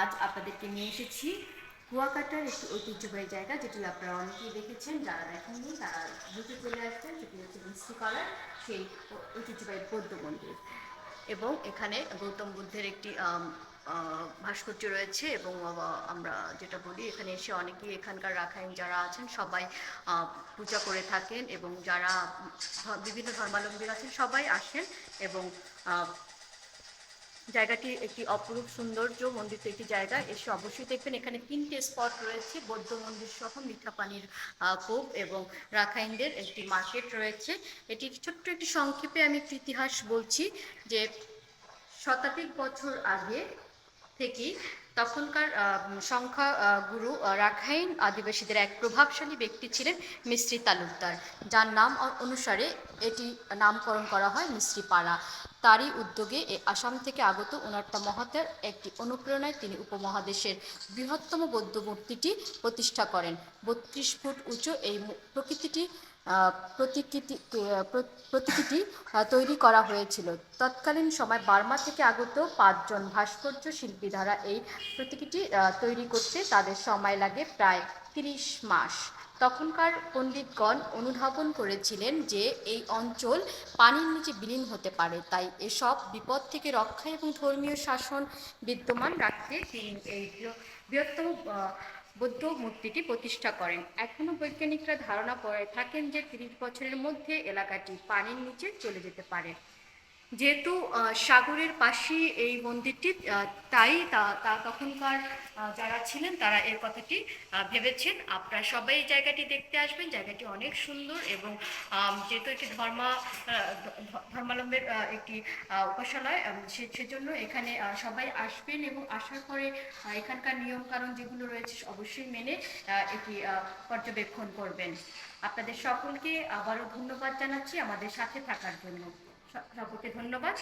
আজ আপনাদেরকে নিয়ে এসেছি কুয়াকাটার একটি ঐতিহ্যবাহী জায়গা, যেটি আপনারা অনেকেই দেখেছেন, যারা দেখেননি তারা বুঝে চলে আসবেন, যেটি হচ্ছে মিষ্টি কলার সেই ঐতিহ্যবাহী বৌদ্ধ মন্দির। এবং এখানে গৌতম বুদ্ধের একটি ভাস্কর্য রয়েছে এবং আমরা যেটা বলি, এখানে এসে অনেকেই এখানকার রাখাইন যারা আছেন, সবাই পূজা করে থাকেন এবং যারা বিভিন্ন ধর্মাবলম্বী আছেন, সবাই আসেন এবং জায়গাটি একটি অপরূপ সৌন্দর্য মন্দির একটি জায়গা। এসে অবশ্যই দেখবেন এখানে তিনটে স্পট রয়েছে, বৌদ্ধ মন্দির সহ মিঠা পানির কোপ এবং রাখাইনদের একটি মার্কেট রয়েছে। এটি ছোট্ট একটি সংক্ষেপে আমি ইতিহাস বলছি যে শতাধিক বছর আগে থেকেই তখনকার সংখ্যা গুরু রাখাইন আদিবাসীদের এক প্রভাবশালী ব্যক্তি ছিলেন মিস্ত্রি তালুকদার। যার নাম অনুসারে এটি নামকরণ করা হয় মিস্ত্রি পাড়া। তারই উদ্যোগে আসাম থেকে আগত উনারটা মহাতের একটি অনুপ্রেরণায় তিনি উপমহাদেশের বৃহত্তম বৌদ্ধ মূর্তিটি প্রতিষ্ঠা করেন। বত্রিশ ফুট উঁচু এই প্রকৃতিটি আহ, প্রতিকৃতি আহ, প্র- প্রতিকৃতি আহ, তৈরি করা হয়েছিল। তৎকালীন সময় বার্মা থেকে আগত পাঁচজন ভাস্কর্য শিল্পী দ্বারা এই প্রতিকৃতি তৈরি করতে তাদের সময় লাগে প্রায় তিরিশ মাস। তখনকার পণ্ডিতগণ অনুধাবন করেছিলেন যে এই অঞ্চল পানির নিচে বিলীন হতে পারে তাই এসব বিপদ থেকে রক্ষা এবং ধর্মীয় শাসন বিদ্যমান রাখতে তিনি এই বৃহত্তম বৌদ্ধ মূর্তিটি প্রতিষ্ঠা করেন। এখনও বৈজ্ঞানিকরা ধারণা করে থাকেন যে তিরিশ বছরের মধ্যে এলাকাটি পানির নিচে চলে যেতে পারে। যেহেতু সাগরের পাশেই এই মন্দিরটি তাই তা- তখনকার যারা ছিলেন তারা এর কথাটি ভেবেছেন। আপনারা সবাই এই জায়গাটি দেখতে আসবেন। জায়গাটি অনেক সুন্দর এবং যেহেতু একটি ধর্মা আহ, ধ- ধ- ধর্মাবলম্বের আহ, একটি উপাসালয় সেজন্য এখানে সবাই আসবেন এবং আসার পরে এখানকার নিয়মকানুন যেগুলো রয়েছে অবশ্যই মেনে এটি পর্যবেক্ষণ করবেন। আপনাদের সকলকে আবারও ধন্যবাদ জানাচ্ছি আমাদের সাথে থাকার জন্য। সকলকে ধন্যবাদ।